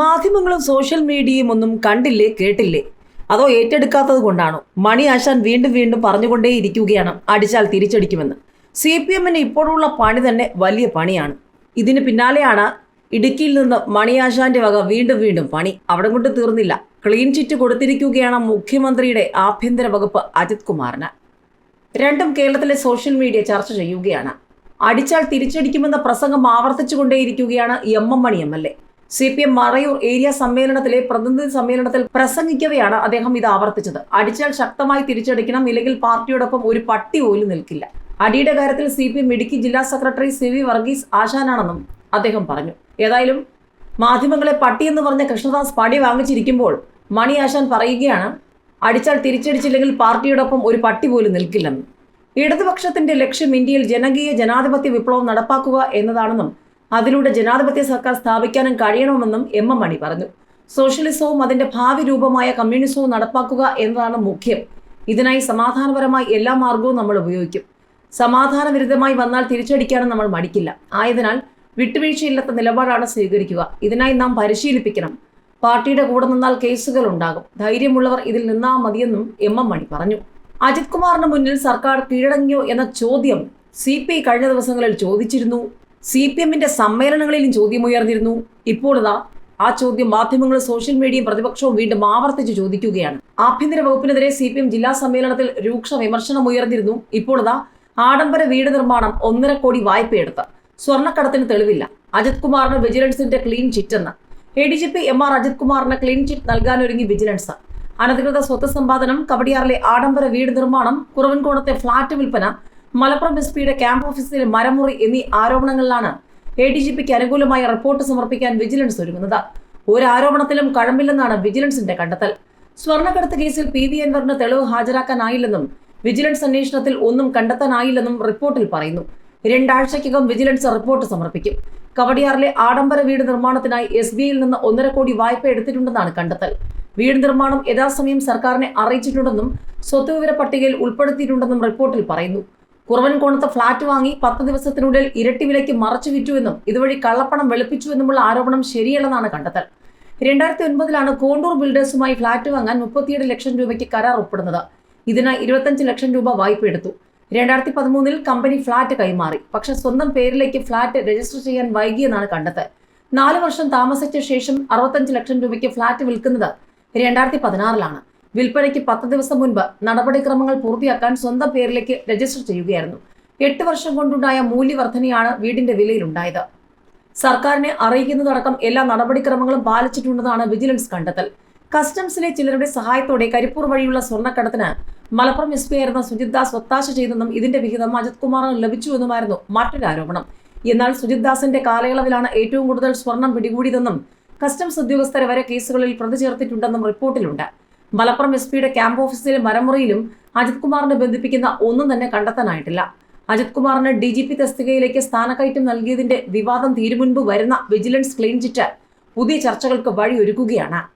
മാധ്യമങ്ങളും സോഷ്യൽ മീഡിയയും ഒന്നും കണ്ടില്ലേ കേട്ടില്ലേ? അതോ ഏറ്റെടുക്കാത്തത് കൊണ്ടാണോ? മണി ആശാൻ വീണ്ടും വീണ്ടും പറഞ്ഞുകൊണ്ടേയിരിക്കുകയാണ് അടിച്ചാൽ തിരിച്ചടിക്കുമെന്ന്. സി പി എമ്മിന് ഇപ്പോഴുള്ള പണി തന്നെ വലിയ പണിയാണ്. ഇതിന് പിന്നാലെയാണ് ഇടുക്കിയിൽ നിന്ന് മണിയാശാന്റെ വക വീണ്ടും വീണ്ടും പണി. അവിടെ കൊണ്ട് തീർന്നില്ല. ക്ലീൻ ചിറ്റ് കൊടുത്തിരിക്കുകയാണ് മുഖ്യമന്ത്രിയുടെ ആഭ്യന്തര വകുപ്പ് അജിത് കുമാറിന്. രണ്ടും കേരളത്തിലെ സോഷ്യൽ മീഡിയ ചർച്ച ചെയ്യുകയാണ്. അടിച്ചാൽ തിരിച്ചടിക്കുമെന്ന പ്രസംഗം ആവർത്തിച്ചുകൊണ്ടേയിരിക്കുകയാണ് M M Mani M L A. C P M Marayoor area സമ്മേളനത്തിലെ പ്രതിനിധി സമ്മേളനത്തിൽ പ്രസംഗിക്കവെയാണ് അദ്ദേഹം ഇത് ആവർത്തിച്ചത്. അടിച്ചാൽ ശക്തമായി തിരിച്ചടിക്കണം ഇല്ലെങ്കിൽ പാർട്ടിയോടൊപ്പം ഒരു പട്ടി പോലും നിൽക്കില്ല. അടിയുടെ കാര്യത്തിൽ സി പി എം ഇടുക്കി ജില്ലാ സെക്രട്ടറി സി വി വർഗീസ് ആശാനാണെന്നും അദ്ദേഹം പറഞ്ഞു. ഏതായാലും മാധ്യമങ്ങളെ പട്ടി എന്ന് പറഞ്ഞ കൃഷ്ണദാസ് പടി വാങ്ങിച്ചിരിക്കുമ്പോൾ മണി ആശാൻ പറയുകയാണ് അടിച്ചാൽ തിരിച്ചടിച്ചില്ലെങ്കിൽ പാർട്ടിയോടൊപ്പം ഒരു പട്ടി പോലും നിൽക്കില്ലെന്നും. ഇടതുപക്ഷത്തിന്റെ ലക്ഷ്യം ഇന്ത്യയിൽ ജനകീയ ജനാധിപത്യ വിപ്ലവം നടപ്പാക്കുക എന്നതാണെന്നും അതിലൂടെ ജനാധിപത്യ സർക്കാർ സ്ഥാപിക്കാനും കഴിയണമെന്നും എം എം മണി പറഞ്ഞു. സോഷ്യലിസവും അതിന്റെ ഭാവി രൂപമായ കമ്മ്യൂണിസവും നടപ്പാക്കുക എന്നതാണ് മുഖ്യം. ഇതിനായി സമാധാനപരമായി എല്ലാ മാർഗവും നമ്മൾ ഉപയോഗിക്കും. സമാധാന വിരുദ്ധമായി വന്നാൽ തിരിച്ചടിക്കാനും നമ്മൾ മടിക്കില്ല. ആയതിനാൽ വിട്ടുവീഴ്ചയില്ലാത്ത നിലപാടാണ് സ്വീകരിക്കുക. ഇതിനായി നാം പരിശീലിപ്പിക്കണം. പാർട്ടിയുടെ കൂടെ നിന്നാൽ കേസുകൾ ഉണ്ടാകും. ധൈര്യമുള്ളവർ ഇതിൽ നിന്നാ മതിയെന്നും എം എം മണി പറഞ്ഞു. അജിത് കുമാറിന് മുന്നിൽ സർക്കാർ കീഴടങ്ങിയോ എന്ന ചോദ്യം സി പി ഐ കഴിഞ്ഞ ദിവസങ്ങളിൽ ചോദിച്ചിരുന്നു. സി പി എമ്മിന്റെ സമ്മേളനങ്ങളിലും ചോദ്യമുയർന്നിരുന്നു. ഇപ്പോൾ ഇതാ ആ ചോദ്യം മാധ്യമങ്ങളും സോഷ്യൽ മീഡിയയും പ്രതിപക്ഷവും വീണ്ടും ആവർത്തിച്ച് ചോദിക്കുകയാണ്. ആഭ്യന്തര വകുപ്പിനെതിരെ സി പി എം ജില്ലാ സമ്മേളനത്തിൽ രൂക്ഷ വിമർശനം ഉയർന്നിരുന്നു. ഇപ്പോൾ ഇതാ ആഡംബര വീട് നിർമ്മാണം ഒന്നര കോടി വായ്പയെടുത്ത്. സ്വർണക്കടത്തിന് തെളിവില്ല. അജിത് കുമാറിന് വിജിലൻസിന്റെ ക്ലീൻ ചിറ്റ് എന്ന്. A D G P M R Ajith കുമാറിന് ക്ലീൻ ചിറ്റ് നൽകാനൊരുങ്ങി വിജിലൻസ്. അനധികൃത സ്വത്ത് സമ്പാദനം കവടിയാറിലെ ആഡംബര വീട് നിർമ്മാണം കുറവൻകോണത്തെ ഫ്ളാറ്റ് വിൽപ്പന മലപ്പുറം എസ് പിയുടെ ക്യാമ്പ് ഓഫീസിലെ മരമുറി എന്നീ ആരോപണങ്ങളിലാണ് എ ഡി ജി പിക്ക് അനുകൂലമായ റിപ്പോർട്ട് സമർപ്പിക്കാൻ വിജിലൻസ് ഒരുങ്ങുന്നത്. ഒരു ആരോപണത്തിലും കഴമ്പില്ലെന്നാണ് വിജിലൻസിന്റെ കണ്ടെത്തൽ. സ്വർണക്കടത്ത് കേസിൽ പി വി അൻവറിന് തെളിവ് ഹാജരാക്കാനായില്ലെന്നും വിജിലൻസ് അന്വേഷണത്തിൽ ഒന്നും കണ്ടെത്താനായില്ലെന്നും റിപ്പോർട്ടിൽ പറയുന്നു. രണ്ടാഴ്ചയ്ക്കകം വിജിലൻസ് റിപ്പോർട്ട് സമർപ്പിക്കും. കവടിയാറിലെ ആഡംബര വീട് നിർമ്മാണത്തിനായി എസ് ബി ഐയിൽ നിന്ന് ഒന്നര കോടി വായ്പ എടുത്തിട്ടുണ്ടെന്നാണ് കണ്ടെത്തൽ. വീട് നിർമ്മാണം യഥാസമയം സർക്കാരിനെ അറിയിച്ചിട്ടുണ്ടെന്നും സ്വത്ത് വിവര പട്ടികയിൽ ഉൾപ്പെടുത്തിയിട്ടുണ്ടെന്നും റിപ്പോർട്ടിൽ പറയുന്നു. കുറവൻകോണത്ത് ഫ്ളാറ്റ് വാങ്ങി പത്ത് ദിവസത്തിനുള്ളിൽ ഇരട്ടി വിലയ്ക്ക് മറച്ചു വിറ്റുവെന്നും ഇതുവഴി കള്ളപ്പണം വെളുപ്പിച്ചുവെന്നുമുള്ള ആരോപണം ശരിയല്ലെന്നാണ് കണ്ടെത്തൽ. രണ്ടായിരത്തി ഒൻപതിലാണ് കോണ്ടൂർ ബിൽഡേഴ്സുമായി ഫ്ളാറ്റ് വാങ്ങാൻ മുപ്പത്തിയേഴ് ലക്ഷം രൂപയ്ക്ക് കരാർ ഒപ്പിടുന്നത്. ഇതിനായി ഇരുപത്തഞ്ച് ലക്ഷം രൂപ വായ്പ എടുത്തു. രണ്ടായിരത്തി പതിമൂന്നിൽ കമ്പനി ഫ്ളാറ്റ് കൈമാറി. പക്ഷെ സ്വന്തം പേരിലേക്ക് ഫ്ളാറ്റ് രജിസ്റ്റർ ചെയ്യാൻ വൈകിയെന്നാണ് കണ്ടെത്തൽ. നാല് വർഷം താമസിച്ച ശേഷം അറുപത്തഞ്ച് ലക്ഷം രൂപയ്ക്ക് ഫ്ളാറ്റ് വിൽക്കുന്നത് രണ്ടായിരത്തി പതിനാറിലാണ് വിൽപ്പനയ്ക്ക് പത്ത് ദിവസം മുൻപ് നടപടിക്രമങ്ങൾ പൂർത്തിയാക്കാൻ സ്വന്തം പേരിലേക്ക് രജിസ്റ്റർ ചെയ്യുകയായിരുന്നു. എട്ട് വർഷം കൊണ്ടുണ്ടായ മൂല്യവർധനയാണ് വീടിന്റെ വിലയിലുണ്ടായത്. സർക്കാരിനെ അറിയിക്കുന്നതടക്കം എല്ലാ നടപടിക്രമങ്ങളും പാലിച്ചിട്ടുണ്ടെന്നാണ് വിജിലൻസ് കണ്ടെത്തൽ. കസ്റ്റംസിലെ ചിലരുടെ സഹായത്തോടെ കരിപ്പൂർ വഴിയുള്ള സ്വർണക്കടത്തിന് മലപ്പുറം എസ് പി ആയിരുന്ന സുജിത് ദാസ് ഒത്താശ ചെയ്തെന്നും ഇതിന്റെ വിഹിതം അജിത് കുമാറിന് ലഭിച്ചുവെന്നുമായിരുന്നു മറ്റൊരു ആരോപണം. എന്നാൽ സുജിത് ദാസിന്റെ കാലയളവിലാണ് ഏറ്റവും കൂടുതൽ സ്വർണം പിടികൂടിയതെന്നും കസ്റ്റംസ് ഉദ്യോഗസ്ഥരെ വരെ കേസുകളിൽ പ്രതി ചേർത്തിട്ടുണ്ടെന്നും റിപ്പോർട്ടിലുണ്ട്. മലപ്പുറം എസ് പിയുടെ ക്യാമ്പ് ഓഫീസിലെ മരമുറിയിലും അജിത് കുമാറിനെ ബന്ധിപ്പിക്കുന്ന ഒന്നും തന്നെ കണ്ടെത്താനായിട്ടില്ല. അജിത് കുമാറിന് ഡി ജി പി തസ്തികയിലേക്ക് സ്ഥാനക്കയറ്റം നൽകിയതിന്റെ വിവാദം തീരുമുൻപ് വരുന്ന വിജിലൻസ് ക്ലീൻ ചിറ്റ് പുതിയ ചർച്ചകൾക്ക് വഴിയൊരുക്കുകയാണ്.